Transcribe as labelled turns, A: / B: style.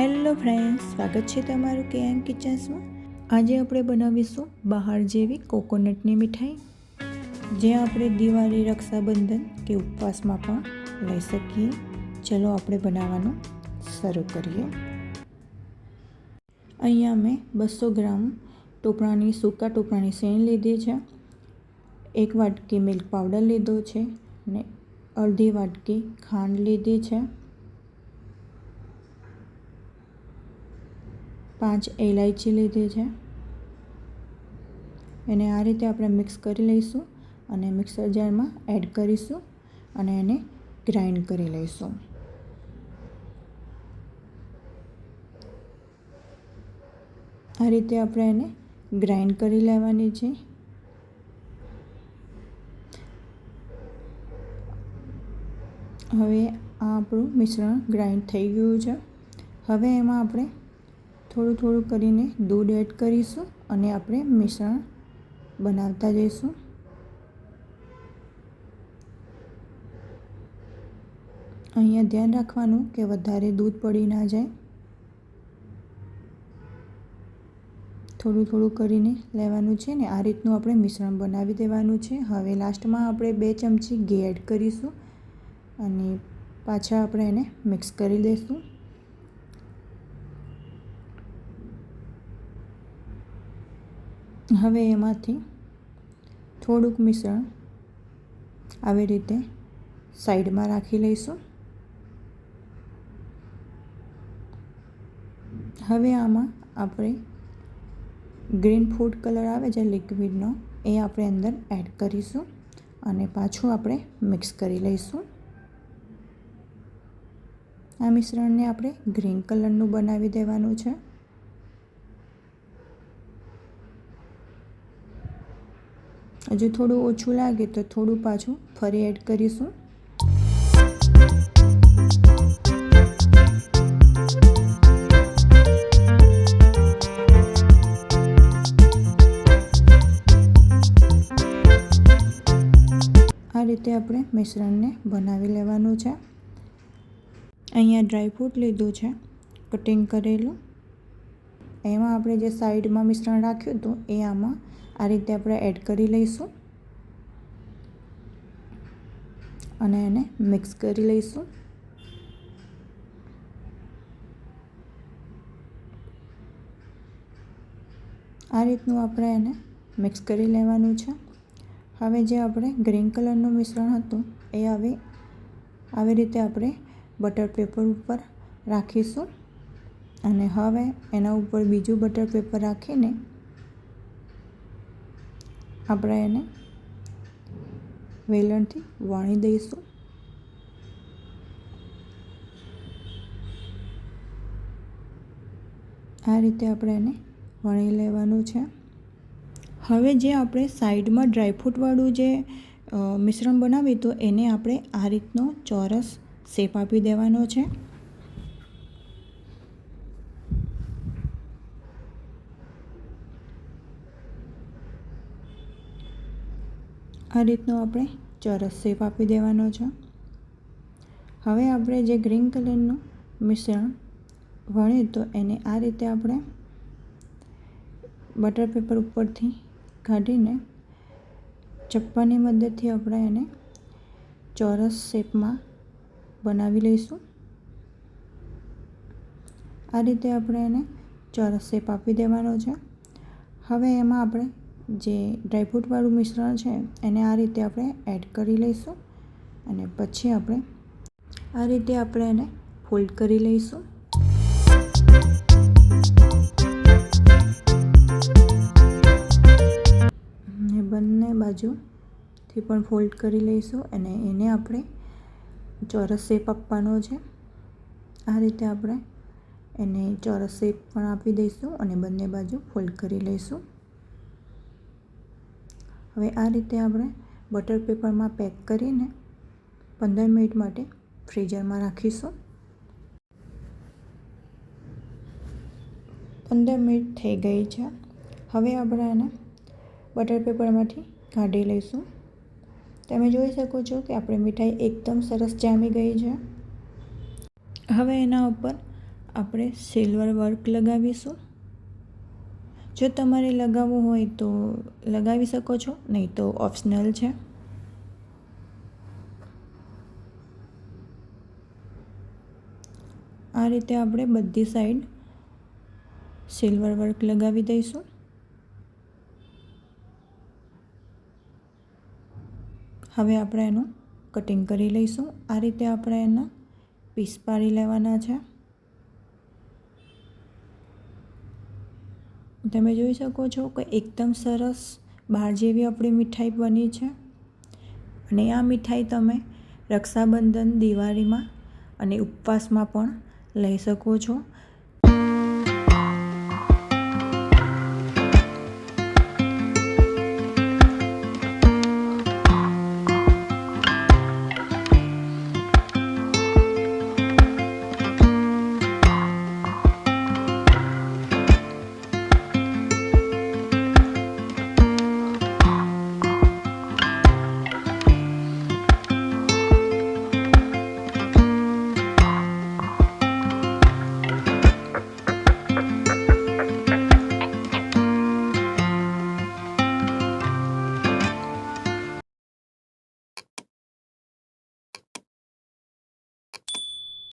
A: Hello friends, સ્વાગત છે તમારું કે એમ કિચન્સમાં. આજે આપણે બનાવીશું બહાર જેવી કોકોનટની મીઠાઈ, જે આપણે દિવાળી રક્ષાબંધન કે ઉપવાસમાં પણ લઈ શકીએ. ચલો આપણે બનાવવાનું શરૂ કરીએ. અહીંયા મેં બસો ગ્રામ ટોપરાની સૂકા ટોપરાની સેણ લીધી છે. એક વાટકી મિલ્ક પાવડર લીધો છે ને અડધી વાટકી ખાંડ લીધી છે. પાંચ એલાયચી લીધી છે. એને આ રીતે આપણે મિક્સ કરી લઈશું અને મિક્સર જારમાં એડ કરીશું અને એને ગ્રાઇન્ડ કરી લઈશું. આ રીતે આપણે એને ગ્રાઇન્ડ કરી લેવાની છે. હવે આ આપણું મિશ્રણ ગ્રાઇન્ડ થઈ ગયું છે. હવે એમાં આપણે થોડું થોડું કરીને દૂધ એડ કરીશું અને આપણે મિશ્રણ બનાવતા જઈશું. અહીંયા ધ્યાન રાખવાનું કે વધારે દૂધ પડી ના જાય. થોડું થોડું કરીને લેવાનું છે ને આ રીતનું આપણે મિશ્રણ બનાવી દેવાનું છે. હવે લાસ્ટમાં આપણે બે ચમચી ઘી એડ કરીશું અને પાછા આપણે એને મિક્સ કરી દઈશું હવે એમાંથી થોડુંક મિશ્રણ આવી રીતે સાઈડમાં રાખી લઈશું. હવે આમાં આપણે ગ્રીન ફૂડ કલર આવે છે, લિક્વિડનો, એ આપણે અંદર એડ કરીશું અને પાછું આપણે મિક્સ કરી લઈશું. આ મિશ્રણને આપણે ગ્રીન કલરનું બનાવી દેવાનું છે. હજુ થોડું ઓછું લાગે તો થોડું પાછું ફરી એડ કરીશું. આ રીતે આપણે મિશ્રણને બનાવી લેવાનું છે. અહીંયા ડ્રાયફ્રૂટ લીધું છે કટિંગ કરેલું. એમાં આપણે જે સાઈડમાં મિશ્રણ રાખ્યું હતું, એ આમાં આ રીતે આપણે એડ કરી લઈશું. અને એને મિક્સ કરી લઈશું. આ રીતનું આપણે એને મિક્સ કરી લેવાનું છે. હવે જે આપણે ગ્રીન કલરનું મિશ્રણ હતું, એ આવી આવી રીતે આપણે બટર પેપર ઉપર રાખીશું. અને હવે એના ઉપર બીજું બટર પેપર રાખીને આપણે એને વેલણથી વણી દઈશું. આ રીતે આપણે એને વણી લેવાનું છે. હવે જે આપણે સાઈડમાં ડ્રાયફ્રૂટવાળું જે મિશ્રણ બનાવ્યું હતું એને આપણે આ રીતનો ચોરસ શેપ આપી દેવાનો છે. આ રીતનો આપણે ચોરસ શેપ આપી દેવાનો છે. હવે આપણે જે ગ્રીન કલરનું મિશ્રણ વણ્યું તો એને આ રીતે આપણે બટર પેપર ઉપરથી કાઢીને ચપ્પાની મદદથી આપણે એને ચોરસ શેપમાં બનાવી લઈશું. આ રીતે આપણે એને ચોરસ શેપ આપી દેવાનો છે. હવે એમાં આપણે જે ડ્રાયફ્રૂટવાળું મિશ્રણ છે, એને આ રીતે આપણે એડ કરી લઈશું અને પછી આપણે આ રીતે આપણે એને ફોલ્ડ કરી લઈશું. ને બંને બાજુથી પણ ફોલ્ડ કરી લઈશું અને એને આપણે ચોરસ શેપ આપવાનો છે. આ રીતે આપણે એને ચોરસ શેપ પણ આપી દઈશું અને બંને બાજુ ફોલ્ડ કરી લઈશું. હવે આ રીતે આપણે બટર પેપરમાં પેક કરીને પંદર મિનિટ માટે ફ્રીઝરમાં રાખીશું. પંદર મિનિટ થઈ ગઈ છે. હવે આપણે એને બટર પેપરમાંથી કાઢી લઈશું. તમે જોઈ શકો છો કે આપણી મીઠાઈ એકદમ સરસ જામી ગઈ છે. હવે એના ઉપર આપણે સિલ્વર વર્ક લગાવીશું. જો તમારે લગાવવું હોય તો લગાવી શકો છો, નહીં તો ઓપ્શનલ છે. આ રીતે આપણે બધી સાઈડ સિલ્વર વર્ક લગાવી દઈશું. હવે આપણે એનું કટિંગ કરી લઈશું. આ રીતે આપણે એના પીસ પાડી લેવાના છે. તમે જોઈ શકો છો કે એકદમ સરસ બહાર જેવી આપણી મીઠાઈ બની છે. અને આ મીઠાઈ તમે રક્ષાબંધન, દિવાળીમાં અને ઉપવાસમાં પણ લઈ શકો છો.